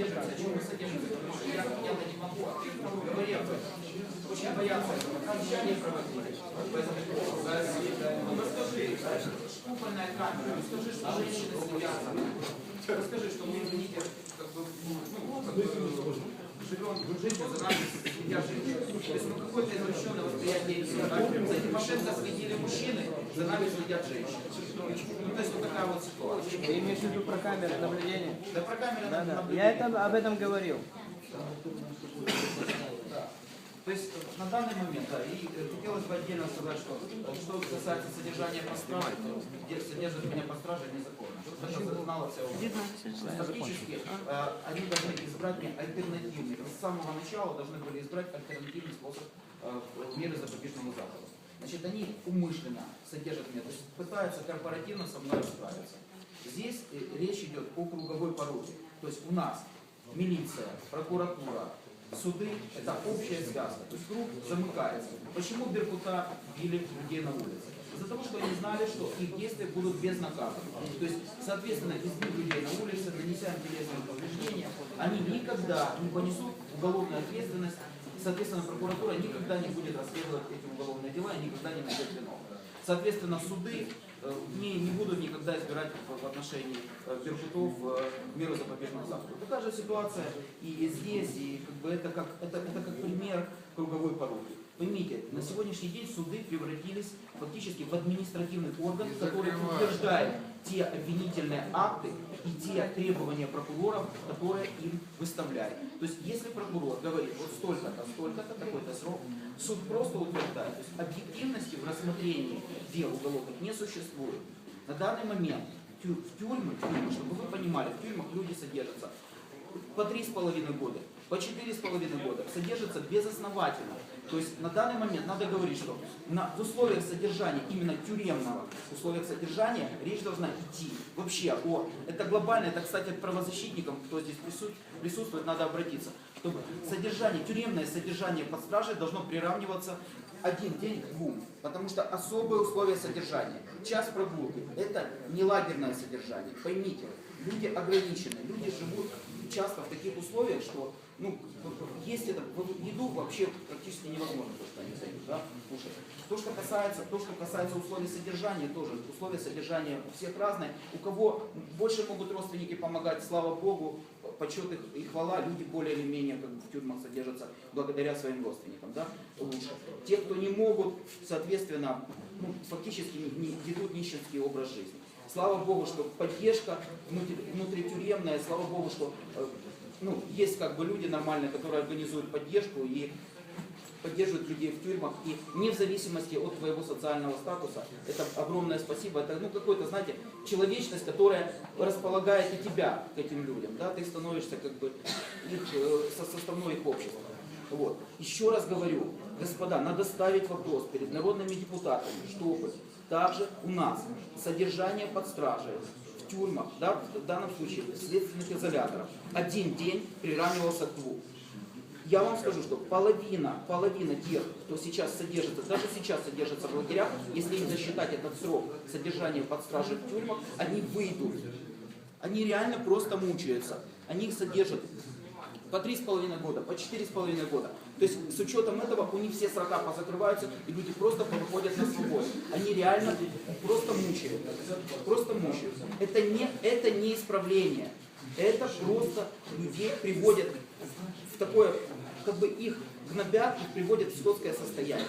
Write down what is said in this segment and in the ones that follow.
содержится, о чем мы содержимся. Потому что я, я не могу, а ты говори об этом. Очень боятся этого. Не проводили. Ну расскажи, купольная камера, расскажи, что женщины смеются. Расскажи, что мы, извините, как бы, ну, как бы, живем, жизнью за нами следят женщины. То есть, ну, какое-то извращенное восприятие себя. За Тимошенко следили мужчины, за нами следят женщины. Ну, такая вот ситуация. Ты имеешь в виду про камеры наблюдения? Да про камеры Да, да. наблюдения. Я это, об этом говорил. То есть на данный момент, да, и э, хотелось бы отдельно сказать, что что касается содержания по страже, где содержат меня по страже незаконно. Чтобы это знала вся область. Фактически э, они должны избрать мне альтернативный. С самого начала должны были избрать альтернативный способ э, меры запобежного захода. Значит, они умышленно содержат меня, то есть пытаются корпоративно со мной расправиться. Здесь э, речь идет о круговой поруке. То есть у нас милиция, прокуратура, суды – это общая связка. То есть круг замыкается. Почему Беркута били людей на улице? Из-за того, что они знали, что их действия будут безнаказаны. То есть, соответственно, избив людей на улице, нанеся им телесные повреждения, они никогда не понесут уголовную ответственность. Соответственно, прокуратура никогда не будет расследовать эти уголовные дела и никогда не найдет виновных. Соответственно, суды э, не, не будут никогда избирать в, отношении э, Беркутов э, меру запобежного захода. Такая же ситуация и здесь, и как бы это как, это, это как пример круговой поруки. Поймите, на сегодняшний день суды превратились фактически в административный орган, который утверждает те обвинительные акты и те требования прокуроров, которые им выставляют. То есть, если прокурор говорит, вот столько-то, столько-то, такой-то срок, суд просто утверждает. То есть, объективности в рассмотрении дел уголовных не существует. На данный момент в тюрьмы, тюрьмы, чтобы вы понимали, в тюрьмах люди содержатся по три с половиной года, по четыре с половиной года, содержатся безосновательно. То есть на данный момент надо говорить, что на, в условиях содержания, именно тюремного условиях содержания, речь должна идти вообще о... Это глобально, это, кстати, правозащитникам, кто здесь присут- присутствует, надо обратиться, чтобы содержание, тюремное содержание под стражей должно приравниваться один день к двум, потому что особые условия содержания. Час прогулки – это не лагерное содержание. Поймите, люди ограничены, люди живут часто в таких условиях, что ну, есть это, еду вообще практически невозможно, то, что они да, кушать. То, что касается, то, что касается условий содержания, тоже условия содержания у всех разные. У кого больше могут родственники помогать, слава Богу, почет их и хвала, люди более или менее как бы, в тюрьмах содержатся благодаря своим родственникам, да, лучше. Те, кто не могут, соответственно, ну, фактически не, не- ведут нищенский образ жизни. Слава Богу, что поддержка внутри, внутритюремная, слава Богу, что э, ну, есть как бы люди нормальные, которые организуют поддержку и поддерживают людей в тюрьмах, и не в зависимости от твоего социального статуса, это огромное спасибо, это ну какой-то, знаете, человечность, которая располагает и тебя к этим людям, да, ты становишься как бы их, э, со- составной их общества. Вот. Еще раз говорю, господа, надо ставить вопрос перед народными депутатами, чтобы также у нас содержание под стражей в тюрьмах, да, в данном случае в следственных изоляторах, один день приравнивался к двум. Я вам скажу, что половина, половина тех, кто сейчас содержится, даже сейчас содержится в лагерях, если им засчитать этот срок содержания под стражей в тюрьмах, они выйдут. Они реально просто мучаются. Они их содержат по три с половиной года, по четыре с половиной года. То есть с учетом этого у них все срока позакрываются, и люди просто выходят на свободу. Они реально просто мучают. Просто мучают. Это не, это не исправление. Это просто людей приводят в такое, как бы их гнобят, их приводят в скотское состояние.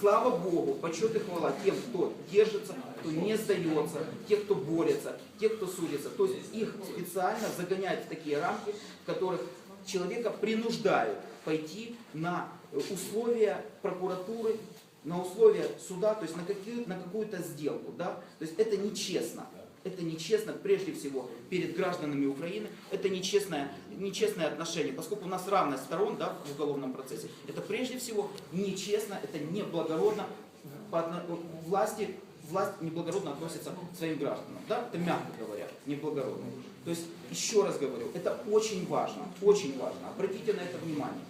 Слава Богу, почет и хвала тем, кто держится, кто не сдается, те, кто борется, те, кто судится. То есть их специально загоняют в такие рамки, в которых человека принуждают пойти на условия прокуратуры, на условия суда, то есть на, какую- на какую-то сделку. Да? То есть это нечестно. Это нечестно прежде всего перед гражданами Украины, это нечестное, нечестное отношение, поскольку у нас равность сторон да, в уголовном процессе. Это прежде всего нечестно, это неблагородно, отно- власти, власть неблагородно относится к своим гражданам. Да? Это мягко говоря, неблагородно. То есть, еще раз говорю, это очень важно, очень важно. Обратите на это внимание.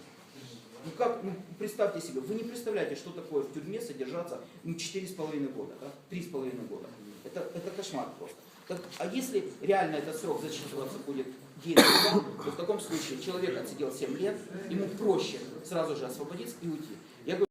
Ну как, ну представьте себе, вы не представляете, что такое в тюрьме содержаться ну, 4,5 года, да? 3,5 года. Это, это кошмар просто. Так, а если реально этот срок зачитываться будет день два, то в таком случае человек отсидел 7 лет, ему проще сразу же освободиться и уйти. Я говорю,